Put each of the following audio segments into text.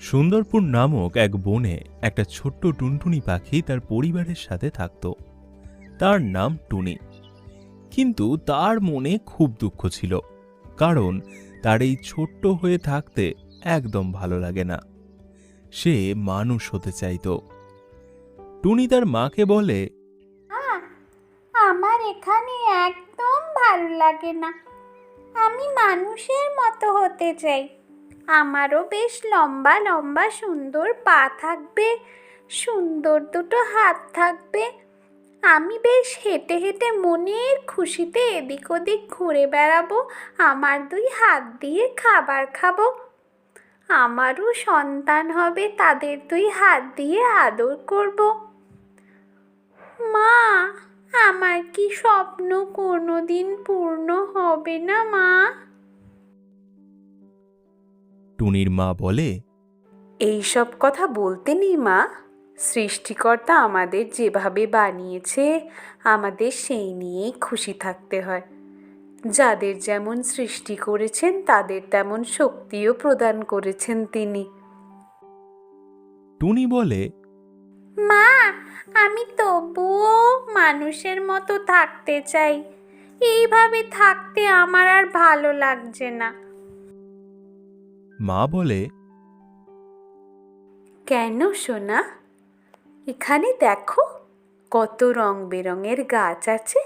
সুন্দরপুর নামক এক বনে একটা ছোট্ট টুনটুনি পাখি তার পরিবারের সাথে থাকত। তার নাম টুনি। কিন্তু তার মনে খুব দুঃখ ছিল, কারণ তার এই ছোট্ট হয়ে থাকতে একদম ভালো লাগে না। সে মানুষ হতে চাইতো। টুনি তার মাকে বলে আমার এখানে একদম ভালো লাগে না। আমি মানুষের মতো হতে চাই। আমারও বেশ লম্বা লম্বা, সুন্দর পা থাকবে, সুন্দর দুটো হাত থাকবে। আমি বেশ হেঁটে হেঁটে মনের খুশিতে এদিক ওদিক ঘুরে বেড়াবো, আমার দুই হাত দিয়ে খাবার খাব। আমারও সন্তান হবে, তাদের দুই হাত দিয়ে আদর করব। মা, আমার কি স্বপ্ন কোনো দিন পূর্ণ হবে না, মা? টুনির মা বলে এইসব কথা বলতে নেই মা। সৃষ্টিকর্তা আমাদের যেভাবে বানিয়েছে আমাদের সেই নিয়েই খুশি থাকতে হয়। যাদের যেমন সৃষ্টি করেছেন তাদের তেমন শক্তিও প্রদান করেছেন তিনি। টুনি বলে মা আমি তবুও মানুষের মতো থাকতে চাই। এইভাবে থাকতে আমার আর ভালো লাগছে না। মা বলে, কেন সোনা? এখানে দেখো কত রং বেরঙের গাছ আছে।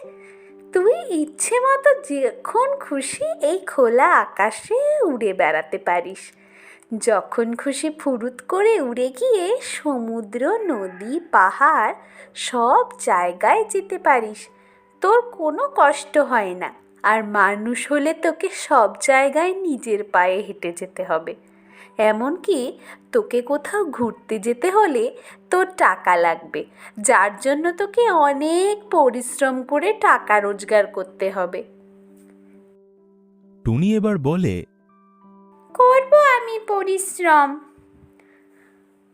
তুই ইচ্ছে মতো যখন খুশি এই খোলা আকাশে উড়ে বেড়াতে পারিস। যখন খুশি ফুরুত করে উড়ে গিয়ে সমুদ্র, নদী, পাহাড় সব জায়গায় যেতে পারিস। তোর কোনো কষ্ট হয় না। আর মানুষ হলে তোকে সব জায়গায় নিজের পায়ে হেঁটে যেতে হবে। এমনকি তোকে কোথাও ঘুরতে যেতে হলে তোর টাকা লাগবে যার জন্য তোকে অনেক পরিশ্রম করে টাকা রোজগার করতে হবে। টুনি এবার বলে করব আমি পরিশ্রম।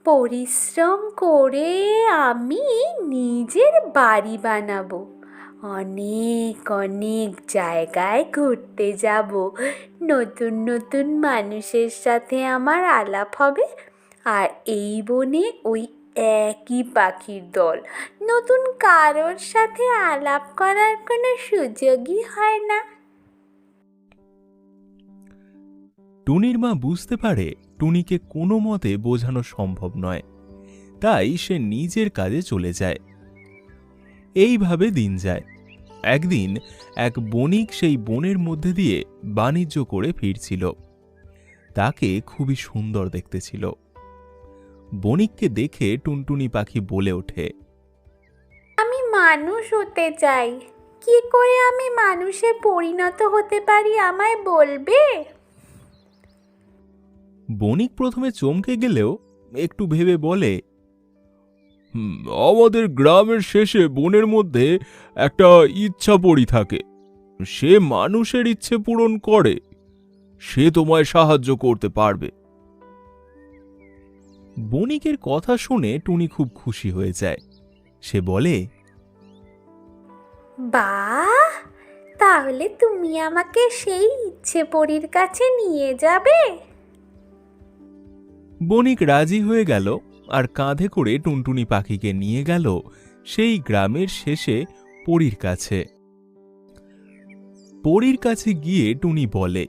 পরিশ্রম করে আমি নিজের বাড়ি বানাবো। অনেক অনেক জায়গায় ঘুরতে যাব। নতুন নতুন মানুষের সাথে আমার আলাপ হবে। আর এই বনে ওই একই পাখির দল। নতুন কারোর সাথে আলাপ করার কোনো সুযোগই হয় না। টুনির মা বুঝতে পারে টুনিকে কোনো মতে বোঝানো সম্ভব নয়। তাই সে নিজের কাজে চলে যায়। এইভাবে দিন যায়। একদিন এক বণিক সেই বনের মধ্যে দিয়ে বাণিজ্য করে ফিরছিল। তাকে খুবই সুন্দর দেখতে ছিল। বণিককে দেখে টুনটুনি পাখি বলে ওঠে আমি মানুষ হতে চাই। কি করে আমি মানুষে পরিণত হতে পারি আমায় বলবে? বণিক প্রথমে চমকে গেলেও একটু ভেবে বলে "হুম, আমাদের গ্রামের শেষে বনের মধ্যে একটা ইচ্ছা পড়ি থাকে। সে মানুষের ইচ্ছে পূরণ করে সে তোমায় সাহায্য করতে পারবে। বণিকের কথা শুনে টুনি খুব খুশি হয়ে যায়। সে বলে বাহ! তাহলে তুমি আমাকে সেই ইচ্ছে পরীর কাছে নিয়ে যাবে? বণিক রাজি হয়ে গেল। আর কাঁধে করে টুনটুনি পাখিকে নিয়ে গেল সেই গ্রামের শেষে পরীর কাছে। পরীর কাছে গিয়ে টুনি বলে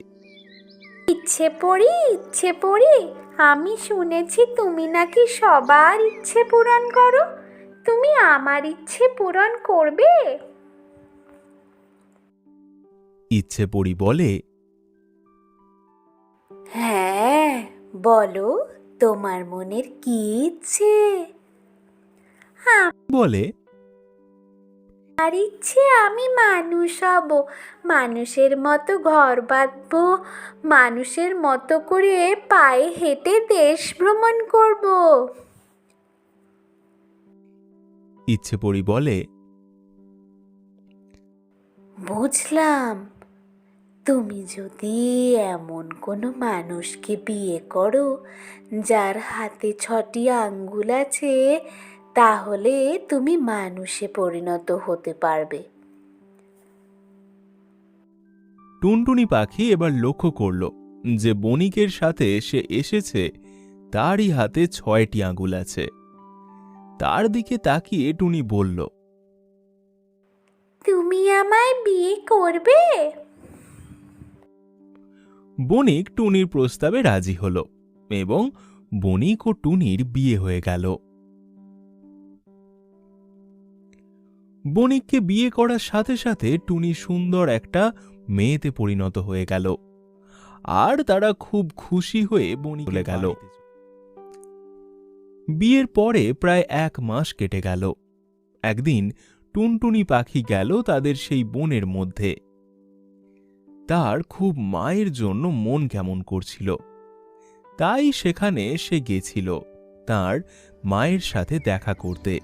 ইচ্ছে পড়ি ইচ্ছে পড়ি। আমি শুনেছি তুমি নাকি সবার ইচ্ছে পূরণ করো। তুমি আমার ইচ্ছে পূরণ করবে। ইচ্ছে পড়ি বলে হ্যাঁ বলো। তোমার মনের কি ইচ্ছে? বলে আর ইচ্ছে আমি মানুষ হব মানুষের মতো ঘর বাঁধব মানুষের মতো করে পায়ে হেঁটে দেশ ভ্রমণ করব। ইচ্ছে পড়ি বলে বুঝলাম। তুমি যদি এমন কোনো মানুষকে বিয়ে করো যার হাতে ছটি আঙ্গুল আছে তাহলে তুমি মানুষে পরিণত হতে পারবে। টুনটুনি পাখি এবার লক্ষ্য করল যে বণিকের সাথে সে এসেছে তারই হাতে ছয়টি আঙুল আছে। তার দিকে তাকিয়ে টুনি বলল তুমি আমায় বিয়ে করবে? বণিক টুনির প্রস্তাবে রাজি হল এবং বণিক ও টুনির বিয়ে হয়ে গেল। বণিককে বিয়ে করার সাথে সাথে টুনি সুন্দর একটা মেয়েতে পরিণত হয়ে গেল। আর তারা খুব খুশি হয়ে বণিক গেল। বিয়ের পরে প্রায় এক মাস কেটে গেল। একদিন টুনটুনি পাখি গেল তাদের সেই বনের মধ্যে। তার খুব মায়ের জন্য মন কেমন করছিল। তাই সেখানে সে গেছিল তার মায়ের সাথে দেখা করতে।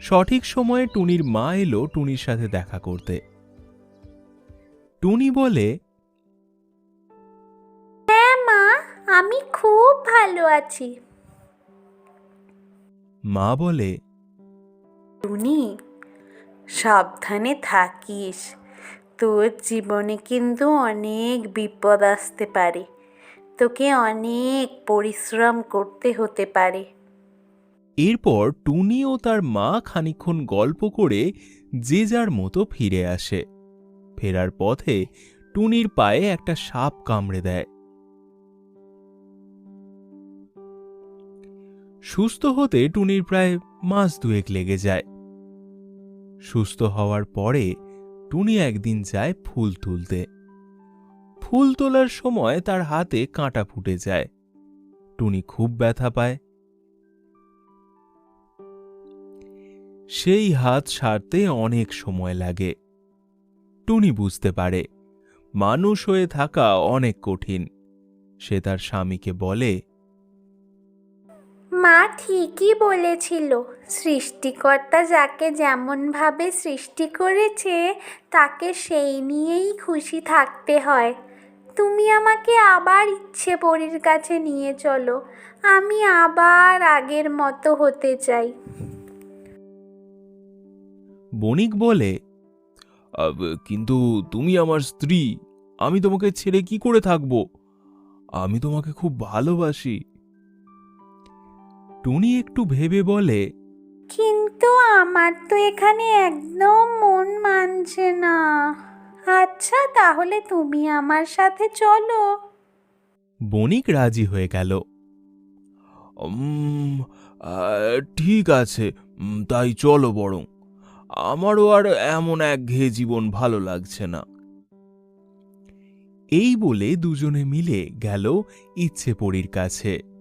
সঠিক সময়ে টুনির মা এলো টুনির সাথে দেখা করতে। টুনি বলে হ্যাঁ মা আমি খুব ভালো আছি। মা বলে টুনি সাবধানে থাকিস। তোর জীবনে কিন্তু অনেক বিপদ আসতে পারে। তোকে অনেক পরিশ্রম করতে হতে পারে। এরপর টুনি ও তার মা খানিকক্ষণ গল্প করে যে যার মতো ফিরে আসে। ফেরার পথে টুনির পায়ে একটা সাপ কামড়ে দেয়। সুস্থ হতে টুনির প্রায় মাস দুয়েক লেগে যায়। সুস্থ হওয়ার পরে টুনি একদিন যায় ফুল তুলতে। ফুল তোলার সময় তার হাতে কাঁটা ফুটে যায়। টুনি খুব ব্যথা পায়। সেই হাত সারতে অনেক সময় লাগে। টুনি বুঝতে পারে, মানুষ হয়ে থাকা অনেক কঠিন। সে তার স্বামীকে বলে মা ঠিকই বলেছিল, সৃষ্টিকর্তা যাকে যেমনভাবে সৃষ্টি করেছে, তাকে সেই নিয়েই খুশি থাকতে হয়। তুমি আমাকে আবার ইচ্ছে পরীর কাছে নিয়ে চলো, আমি আবার আগের মতো হতে চাই। বণিক বলে কিন্তু তুমি আমার স্ত্রী, আমি তোমাকে ছেড়ে কি করে থাকব? আমি তোমাকে খুব ভালোবাসি। টুনি একটু ভেবে বলে কিন্তু আমার তো এখানে একদম মন মানছে না। আচ্ছা তাহলে তুমি আমার সাথে চলো। বণিক রাজি হয়ে গেল। "উম, আহ, ঠিক আছে। উম, তাই চলো বরং। আমারও আর এমন এক একঘেয়ে জীবন ভালো লাগছে না। এই বলে দুজনে মিলে গেল ইচ্ছে পরীর কাছে।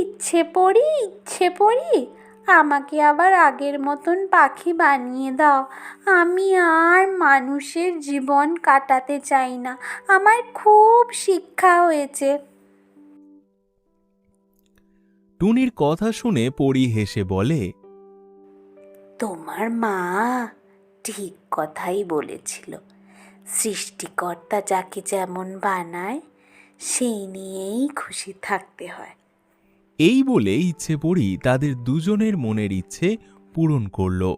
ইচ্ছে পড়ি ইচ্ছে পড়ি। আমাকে আবার আগের মতন পাখি বানিয়ে দাও। আমি আর মানুষের জীবন কাটাতে চাই না। আমার খুব শিক্ষা হয়েছে। টুনির কথা শুনে পরি হেসে বলে তোমার মা ঠিক কথাই বলেছিল। সৃষ্টিকর্তা যাকে যেমন বানায় সেই নিয়েই খুশি থাকতে হয়। এই বলে ইচ্ছে পড়ি তাদের দুজনের মনের ইচ্ছে পূরণ করল।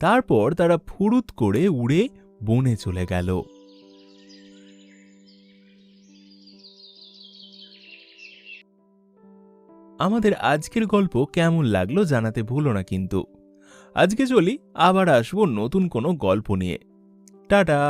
তারপর তারা ফুরুত করে উড়ে বনে চলে গেল। আমাদের আজকের গল্প কেমন লাগল জানাতে ভুলো না কিন্তু। আজকে চলি, আবার আসব নতুন কোনো গল্প নিয়ে। টাটা!